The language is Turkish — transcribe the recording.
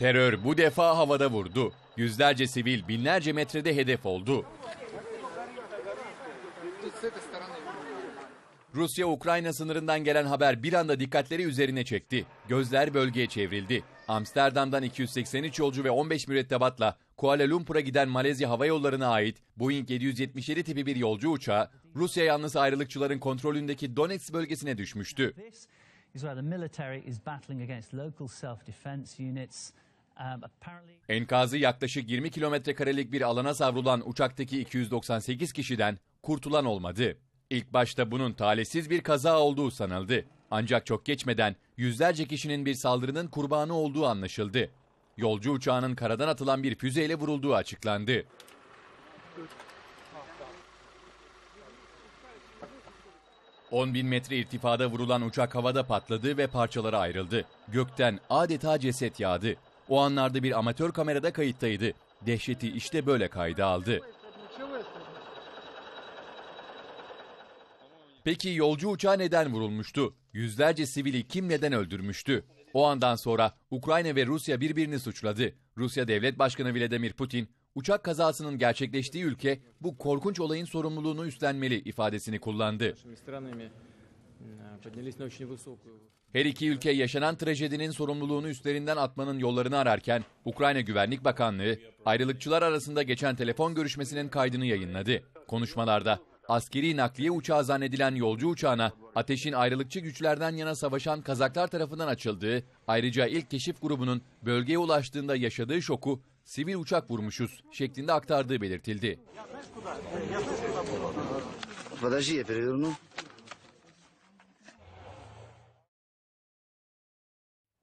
Terör bu defa havada vurdu. Yüzlerce sivil binlerce metrede hedef oldu. Rusya-Ukrayna sınırından gelen haber bir anda dikkatleri üzerine çekti. Gözler bölgeye çevrildi. Amsterdam'dan 283 yolcu ve 15 mürettebatla Kuala Lumpur'a giden Malezya Hava Yolları'na ait Boeing 777 tipi bir yolcu uçağı Rusya yanlısı ayrılıkçıların kontrolündeki Donetsk bölgesine düşmüştü. Um, Enkazı yaklaşık 20 kilometre karelik bir alana savrulan uçaktaki 298 kişiden kurtulan olmadı. İlk başta bunun talihsiz bir kaza olduğu sanıldı. Ancak çok geçmeden yüzlerce kişinin bir saldırının kurbanı olduğu anlaşıldı. Yolcu uçağının karadan atılan bir füzeyle vurulduğu açıklandı. ...10 bin metre irtifada vurulan uçak havada patladı ve parçalara ayrıldı. Gökten adeta ceset yağdı. O anlarda bir amatör kamerada kayıttaydı. Dehşeti işte böyle kayda aldı. Peki yolcu uçağı neden vurulmuştu? Yüzlerce sivili kim neden öldürmüştü? O andan sonra Ukrayna ve Rusya birbirini suçladı. Rusya Devlet Başkanı Vladimir Putin, uçak kazasının gerçekleştiği ülke bu korkunç olayın sorumluluğunu üstlenmeli ifadesini kullandı. нашими странами м, поднялись на очень высокую Her iki ülke yaşanan trajedinin sorumluluğunu üstlerinden atmanın yollarını ararken Ukrayna Güvenlik Bakanlığı ayrılıkçılar arasında geçen telefon görüşmesinin kaydını yayınladı. Konuşmalarda askeri nakliye uçağı zannedilen yolcu uçağına ateşin ayrılıkçı güçlerden yana savaşan Kazaklar tarafından açıldığı, ayrıca ilk keşif grubunun bölgeye ulaştığında yaşadığı şoku sivil uçak vurmuşuz şeklinde aktardığı belirtildi. Подожди, я переверну.